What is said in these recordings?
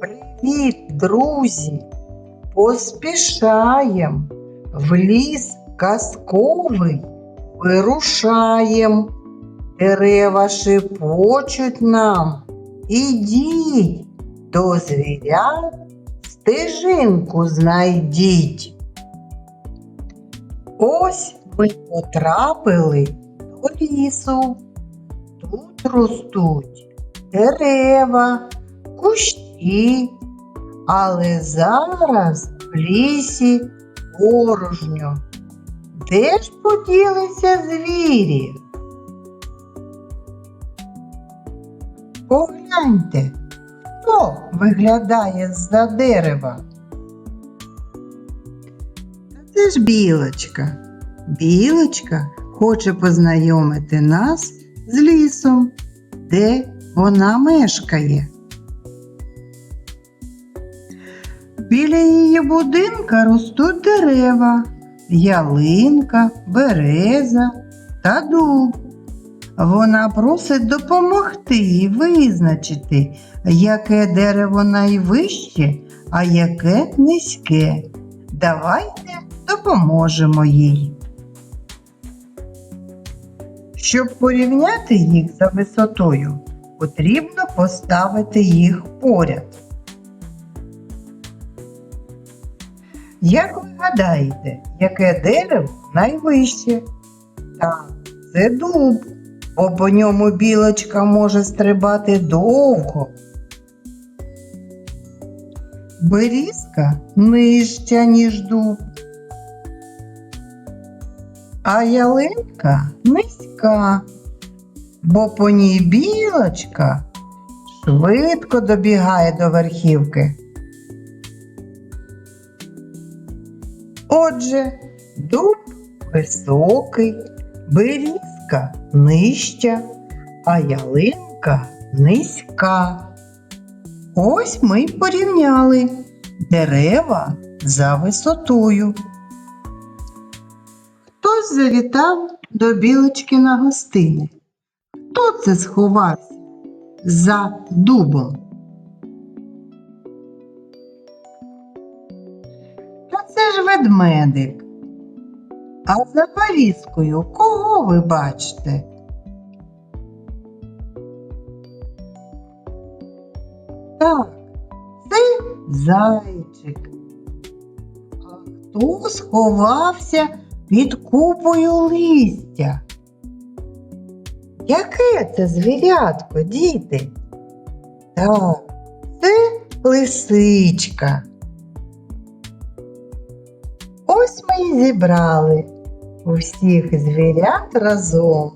Привіт, друзі! Поспішаєм в ліс казковий вирушаєм. Дерева шепочуть нам. Ідіть до звірят, стежинку знайдіть. Ось ми потрапили до лісу. Тут ростуть дерева, кущі, але зараз в лісі порожньо. Де ж поділися звірі? Погляньте, хто виглядає з-за дерева? Це ж білочка. Білочка хоче познайомити нас з лісом, де вона мешкає. Біля її будинка ростуть дерева, ялинка, береза та дуб. Вона просить допомогти їй визначити, яке дерево найвище, а яке низьке. Давайте допоможемо їй. Щоб порівняти їх за висотою, потрібно поставити їх поряд. Як ви гадаєте, яке дерево найвище? Так, це дуб, бо по ньому білочка може стрибати довго. Берізка нижча, ніж дуб. А ялинка низька, бо по ній білочка швидко добігає до верхівки. Отже, дуб високий, берізка нижча, а ялинка низька. Ось ми й порівняли дерева за висотою. Хтось завітав до білочки на гостини. Хто це сховався за дубом? Та це ж ведмедик. А за валізкою кого ви бачите? Так, це зайчик. А хто сховався під купою листя? Яке це звірятко, діти? Так, це лисичка. Ось ми й зібрали усіх звірят разом.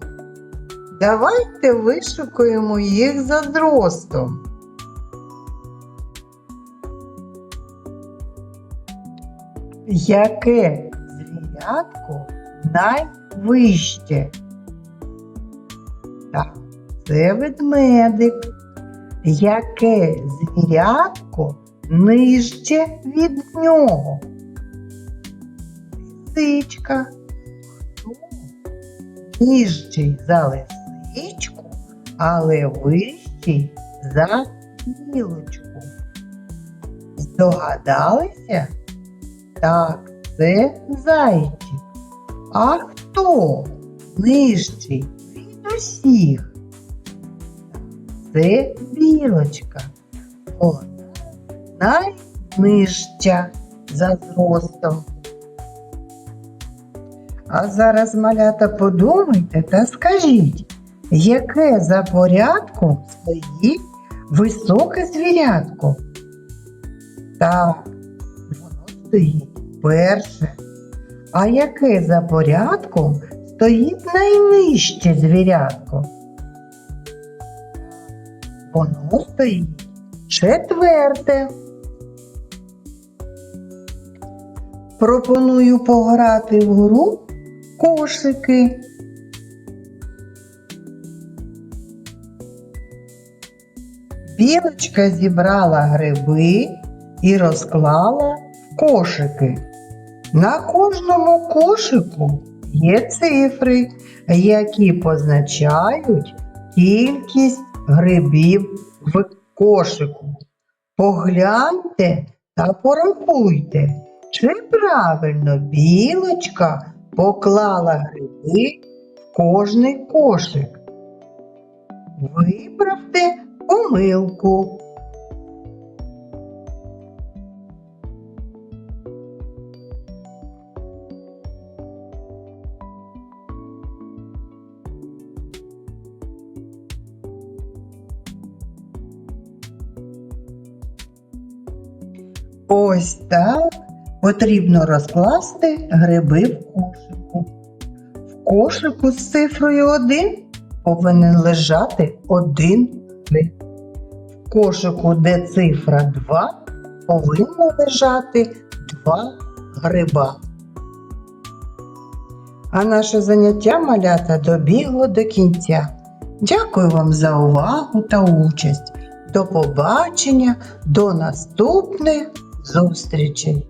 Давайте вишукуємо їх за зростом. Яке звірятко найвище? Так, це ведмедик. Яке звірятко нижче від нього? Лисичка. Нижчий за лисичку, але вищий за білочку? Здогадалися? Так, це зайчик. А хто нижчий від усіх? Це білочка. Вона найнижча за зростом. А зараз, малята, подумайте та скажіть, яке за порядком стоїть високе звірятко? Так, воно стоїть перше. А яке за порядком стоїть найнижче звірятко? Воно стоїть четверте. Пропоную пограти в гру кошики. Білочка зібрала гриби і розклала кошики. На кожному кошику є цифри, які позначають кількість грибів в кошику. Погляньте та порахуйте, чи правильно білочка поклала гриби в кожний кошик. Виправте помилку. Ось так потрібно розкласти гриби кошику з цифрою 1 повинен лежати один гриб. В кошику, де цифра 2, повинно лежати два гриба. А наше заняття малята добігло до кінця. Дякую вам за увагу та участь. До побачення, до наступних зустрічей!